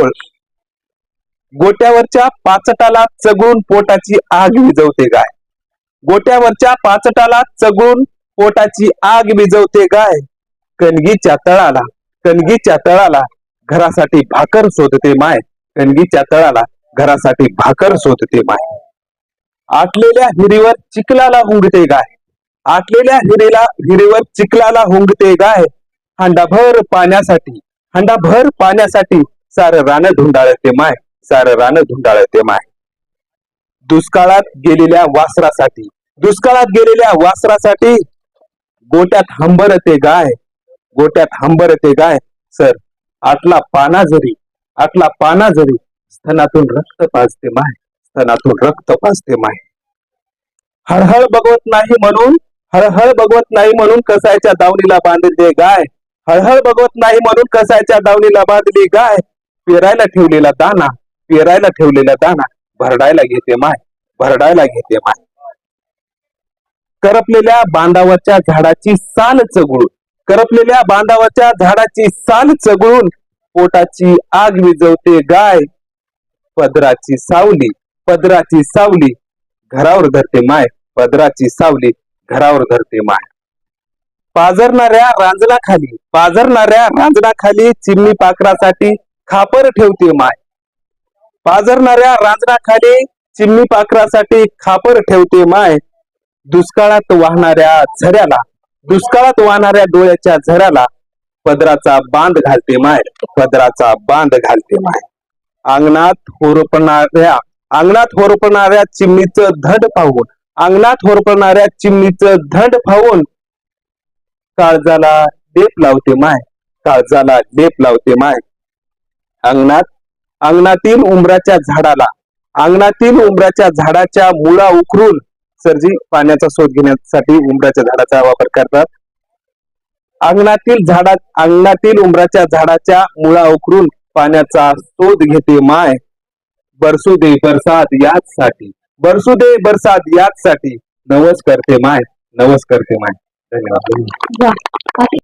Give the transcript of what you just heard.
खोळ गोट्यावरच्या पाचटाला चगळून पोटाची आग विजवते गाय. गोट्यावरच्या पाचटाला चगळून पोटाची आग विजवते गाय. कणगीच्या तळाला कणगीच्या तळाला घरासाठी भाकर शोधते माय. कणगीच्या तळाला घरासाठी भाकर शोधते माय. आटलेल्या हिरीवर चिखलाला हुंगते गाय. आटलेल्या हिरीला हिरीवर चिखलाला हुंगते गाय. हांडाभर पाण्यासाठी हांडाभर पाण्यासाठी सारं रान धुंडाळते माय सारं रान धुंडाळते माय. दुष्काळात गेलेल्या वासरासाठी दुष्काळात गेलेल्या वासरासाठी गोट्यात हंबरते गाय गोट्यात हंबरते गाय. सर आटला पाना जरी आटला पाना जरी स्तनातून रक्त पाजते माय स्तनातून रक्त पाजते माय. हळहळ बघवत नाही म्हणून हळहळ बघवत नाही म्हणून कसायच्या दावणीला बांधले गाय? हळहळ बघवत नाही म्हणून कसायच्या दावणीला बांधली गाय? पेरायला ठेवलेला दाना पेरायला ठेवलेला दाना भरडायला घेते माय भरडायला घेते माय. करपलेल्या बांधावरच्या झाडाची साल चगळून करपलेल्या बांधावरच्या झाडाची साल चगळून पोटाची आग विजवते गाय. पदराची सावली पदराची सावली घरावर धरते माय पदराची सावली घरावर धरते माय. पाजरणाऱ्या रांजणाखाली पाजरणाऱ्या रांजणाखाली चिमणी पाखरासाठी खापर ठेवते माय. पाजरणाऱ्या रांजणाखाली चिमणी पाखरासाठी खापर ठेवते माय. दुष्काळात वाहणाऱ्या झऱ्याला दुष्काळात वाहणाऱ्या डोळ्याच्या झऱ्याला पदराचा बांध घालते माय. पदराचा बांध घालते माय. अंगणात होरपणाऱ्या अंगणात होरपणाऱ्या चिमणीचं धड पाहून अंगणात होरपणाऱ्या चिमणीचं धड पाहून काळजाला लेप लावते माय. काळजाला लेप लावते माय. अंगणात अंगणातील उंबराच्या झाडाला अंगणातील उंबराच्या झाडाच्या मुळा उखरून सरजी पाण्याचा शोध घेण्यासाठी उंबराच्या झाडाचा वापर करतात. अंगणातील झाडा अंगणातील उंबराच्या झाडाच्या मुळा उखरून पाण्याचा शोध घेते माय. बरसू दे बरसात याच साठी बरसू दे बरसात याच साठी नवस करते माय नवस करते माय. धन्यवाद.